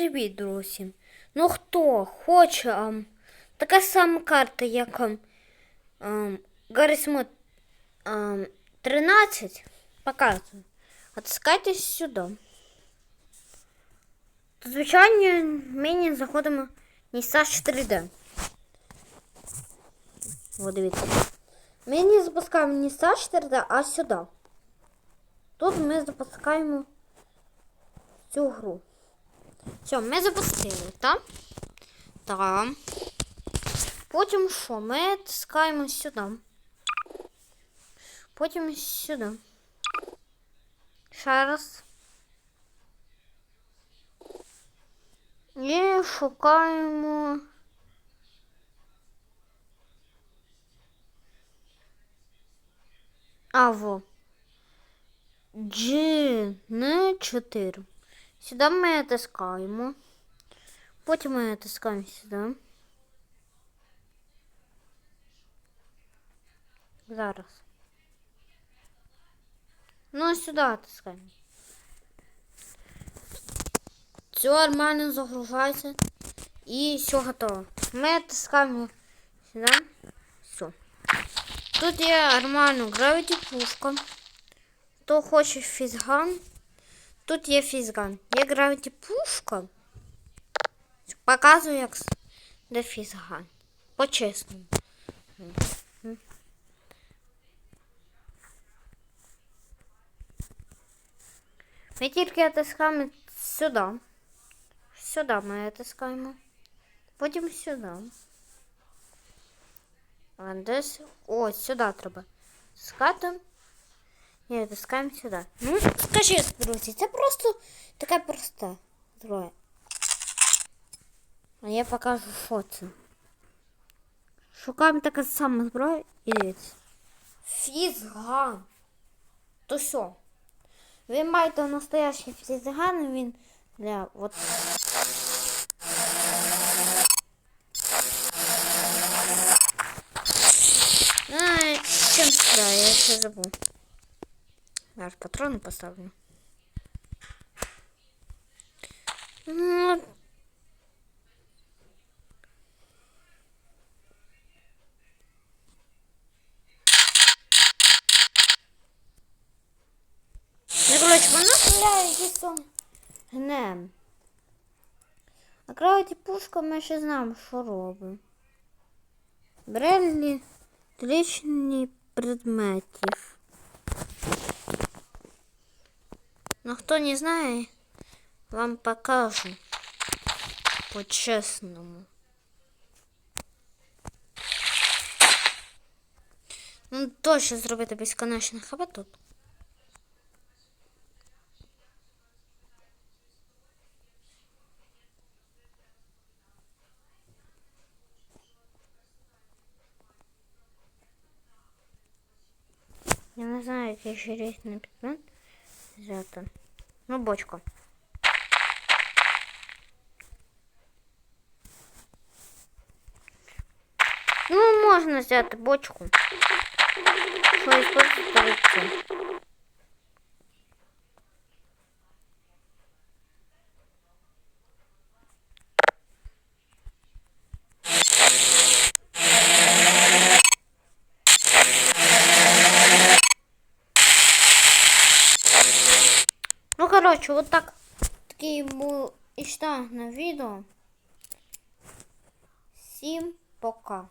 привіт, друзі. Ну хто хоче ам, така сама карта, як ам, Гарріс Мод 13, показую. Отискайтесь сюди. Звичайно, ми не заходимо в Нісаж 3D. О, дивіться. Ми не запускаємо Нісаж 4D, а сюди. Тут ми запускаємо цю гру. Все, ми запустили, так? Так. Потім що? Ми тискаємо сюди. Потім сюди. Ще раз. І шукаємо. А, во. G4. Сюди ми натискаємо. Потім ми натискаємо сюди. Зараз. Ну, сюди натискаємо. Все нормально загружається. І все готово. Ми натискаємо сюди. Все. Тут є нормально гравіті пушка. Хто хоче фізган. Тут є фізган. Є гравіті пушка. Показую, як с- де фізган. По-чесному. Ми тільки натискаємо сюди. Сюди ми натискаємо. Потім сюди. А десь. Ось сюди треба. Скатимо. І натискаємо сюди. Ну, скажіть, друзі, це просто таке просте зброя. А я покажу, що це. Шукаємо така сама зброя і дивіться. Фізган. То що? Ви маєте настоящий фізган, він для от. А, чим стріляє, я ще забув. Зараз патрони поставлю. Ну, коротше, вона гнем. А кроваті пушка ми ще знаємо, що робимо. Брелі трічні предметів. Ну, хто не знає, вам покажу по-чесному. Ну, точно зробити безконечний хабат тут. Я не знаю, який ще різний предмет взяти. Ну, бочку. Ну, можна взяти бочку. Що використовувати короче, вот так такий и что на видео. Всем пока.